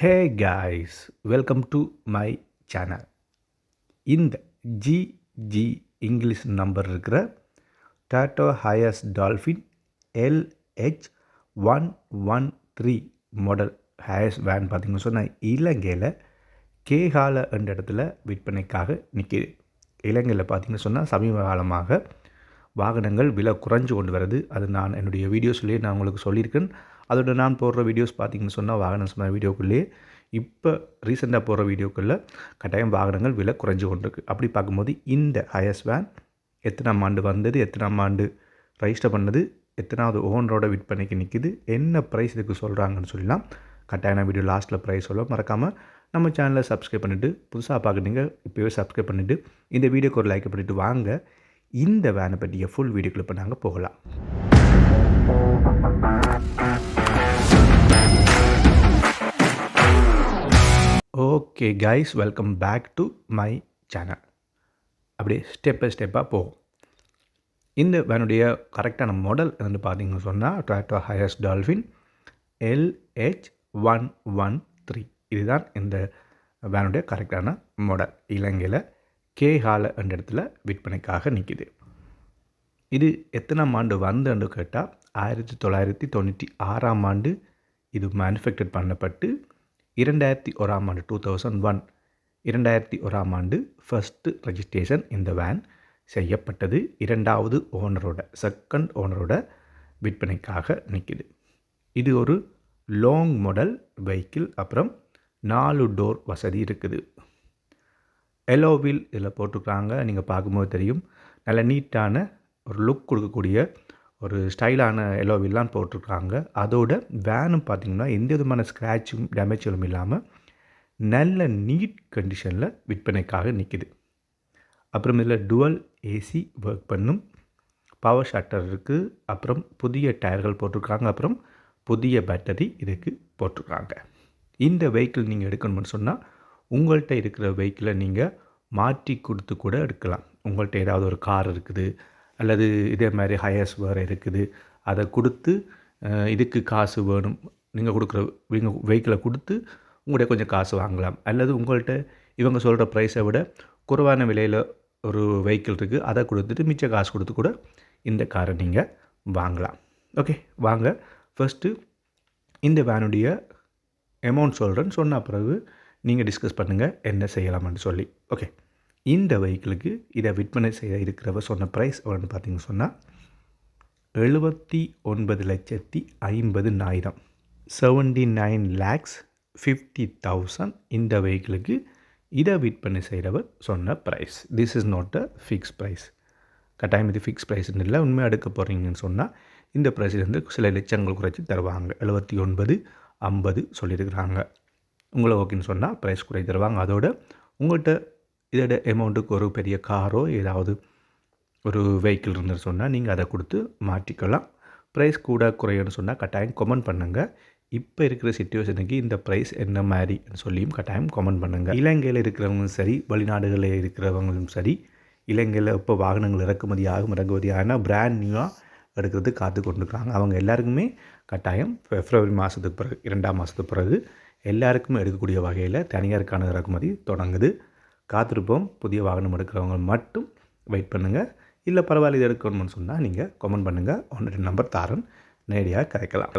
Hey guys welcome to my channel இந்த GG English number இருக்கிற Toyota Hiace Dolphin LH one one three model Hiace van பார்த்திங்கன்னு சொன்னால் இலங்கையில் கேகால என்ற இடத்துல விற்பனைக்காக நிற்கிது இலங்கையில் பார்த்திங்கன்னு சொன்னால் சமீப காலமாக வாகனங்கள் விலை குறைஞ்சு கொண்டு வருது. அது நான் என்னுடைய வீடியோஸ்லேயே நான் உங்களுக்கு சொல்லியிருக்கேன். அதோட நான் போடுற வீடியோஸ் பார்த்தீங்கன்னு சொன்னால் வாகனம் சொன்ன வீடியோக்குள்ளேயே இப்போ ரீசெண்டாக போடுற வீடியோக்குள்ளே கட்டாயம் வாகனங்கள் விலை குறைஞ்சு கொண்டிருக்கு. அப்படி பார்க்கும்போது இந்த ஹயஸ் வேன் எத்தனாம் ஆண்டு வந்தது எத்தனாம் ஆண்டு ரெஜிஸ்டர் பண்ணது எத்தனாவது ஓனரோட விற்பனைக்கு நிற்கிது என்ன ப்ரைஸ் இதுக்கு சொல்கிறாங்கன்னு சொல்லலாம் கட்டாயம் வீடியோ லாஸ்ட்டில் ப்ரைஸ் சொல்ல மறக்காமல் நம்ம சேனலை சப்ஸ்கிரைப் பண்ணிவிட்டு புதுசாக பார்க்குறீங்க இப்போவே சப்ஸ்கிரைப் பண்ணிவிட்டு இந்த வீடியோக்கு ஒரு லைக் பண்ணிவிட்டு வாங்க. இந்த வேனை பற்றிய ஃபுல் வீடியோக்களை இப்போ நாங்கள் போகலாம். Okay guys welcome back to my channel அப்படியே ஸ்டெப் பை ஸ்டெப்பாக போகும். இந்த வேனுடைய கரெக்டான மாடல் வந்து பார்த்தீங்கன்னு சொன்னால் Toyota Hiace Dolphin LH one one three இதுதான் இந்த வேனுடைய கரெக்டான மாடல் இலங்கையில் கே ஹால என்ற இடத்துல விற்பனைக்காக நிற்கிது இது எத்தனாம் ஆண்டு வந்துன்னு கேட்டால் ஆயிரத்தி தொள்ளாயிரத்தி தொண்ணூற்றி ஆறாம் ஆண்டு இது மேனுஃபேக்சர் பண்ணப்பட்டு இரண்டாயிரத்தி ஓராம் ஆண்டு டூ தௌசண்ட் ஒன் இரண்டாயிரத்தி ஓராம் ஆண்டு ஃபஸ்ட்டு ரெஜிஸ்ட்ரேஷன் இந்த வேன் செய்யப்பட்டது. இரண்டாவது ஓனரோட செகண்ட் ஓனரோட விற்பனைக்காக நிற்கிது இது ஒரு லாங் மாடல் வெஹிக்கிள் அப்புறம் நாலு டோர் வசதி இருக்குது. எல்லோ வீல் இதில் போட்டிருக்காங்க. நீங்கள் பார்க்கும்போது தெரியும். நல்ல நீட்டான ஒரு லுக் கொடுக்கக்கூடிய ஒரு ஸ்டைலான எல்லோ வில்லான் போட்டிருக்காங்க. அதோட வேனும் பார்த்திங்கன்னா எந்த விதமான ஸ்க்ராட்சும் டேமேஜும் இல்லாமல் நல்ல நீட் கண்டிஷனில் விற்பனைக்காக நிற்கிது அப்புறம் இதில் டுவல் ஏசி ஒர்க் பண்ணும். பவர் ஷட்டர் இருக்குது அப்புறம் புதிய டயர்கள் போட்டிருக்காங்க. அப்புறம் புதிய பேட்டரி இதுக்கு போட்டிருக்காங்க. இந்த வெஹிக்கிள் நீங்கள் எடுக்கணும்னு சொன்னால் உங்கள்கிட்ட இருக்கிற வெஹிக்கிளை நீங்கள் மாற்றி கொடுத்து கூட எடுக்கலாம். உங்கள்கிட்ட ஏதாவது ஒரு கார் இருக்குது. அல்லது இதே மாதிரி ஹையர்ஸ் வேறு இருக்குது அதை கொடுத்து இதுக்கு காசு வேணும். நீங்கள் கொடுக்குற நீங்கள் வெஹிக்கிளை கொடுத்து உங்களுடைய கொஞ்சம் காசு வாங்கலாம். அல்லது உங்கள்கிட்ட இவங்க சொல்கிற ப்ரைஸை விட குறைவான விலையில் ஒரு வெஹிக்கிள் இருக்குது அதை கொடுத்துட்டு மிச்ச காசு கொடுத்து கூட இந்த காரை நீங்கள் வாங்கலாம். ஓகே வாங்க. ஃபஸ்ட்டு இந்த வேனுடைய அமௌண்ட் சொல்கிறேன்னு சொன்ன பிறகு நீங்கள் டிஸ்கஸ் பண்ணுங்கள் என்ன செய்யலாம்னு சொல்லி. ஓகே இந்த வெஹிக்கிளுக்கு இதை விற்பனை செய்ய இருக்கிறவ சொன்ன ப்ரைஸ் எவ்வளோன்னு பார்த்தீங்கன்னு சொன்னால் எழுபத்தி ஒன்பது லட்சத்தி ஐம்பது ஆயிரம் seventy nine lakhs fifty thousand இந்த வெஹிக்கிளுக்கு இதை விற்பனை செய்கிறவர் சொன்ன price this is not a fix price கட்டாயம் இது ஃபிக்ஸ் ப்ரைஸ்னு இல்லை. உண்மையாக எடுக்க போகிறீங்கன்னு சொன்னால் இந்த ப்ரைஸ்லேருந்து சில லட்சங்கள் குறைச்சி தருவாங்க. எழுபத்தி ஒன்பது ஐம்பது சொல்லியிருக்கிறாங்க. உங்களை ஓகேன்னு சொன்னால் ப்ரைஸ் குறை தருவாங்க. அதோட உங்கள்கிட்ட இதோட எமௌண்ட்டுக்கு ஒரு பெரிய காரோ ஏதாவது ஒரு வெஹிக்கிள் இருந்துன்னு சொன்னால் நீங்கள் அதை கொடுத்து மாற்றிக்கலாம். ப்ரைஸ் கூட குறையன்னு சொன்னால் கட்டாயம் கமெண்ட் பண்ணுங்கள் இப்போ இருக்கிற சுச்சுவேஷனுக்கு இந்த ப்ரைஸ் என்ன மாதிரின்னு சொல்லியும் கட்டாயம் கமெண்ட் பண்ணுங்கள் இலங்கையில் இருக்கிறவங்களும் சரி வெளிநாடுகளில் இருக்கிறவங்களும் சரி இலங்கையில் இப்போ வாகனங்கள் இறக்குமதி ஆகும் இறக்குமதி ஆனால் பிராண்ட் நியூவாக எடுக்கிறது காத்து கொண்டுருக்காங்க அவங்க எல்லாருக்குமே கட்டாயம் பிப்ரவரி மாதத்துக்கு பிறகு இரண்டாம் மாதத்துக்கு பிறகு எல்லாருக்குமே எடுக்கக்கூடிய வகையில் தனியாருக்கான இறக்குமதி தொடங்குது. காத்திருப்போம். புதிய வாகனம் எடுக்கிறவங்க மட்டும் வெயிட் பண்ணுங்கள் இல்லை பரவாயில்ல இது எடுக்கணும்னு சொன்னால் நீங்கள் கமெண்ட் பண்ணுங்கள் ஒன்று நம்பர் தாரன். நேரடியாக கிடைக்கலாம்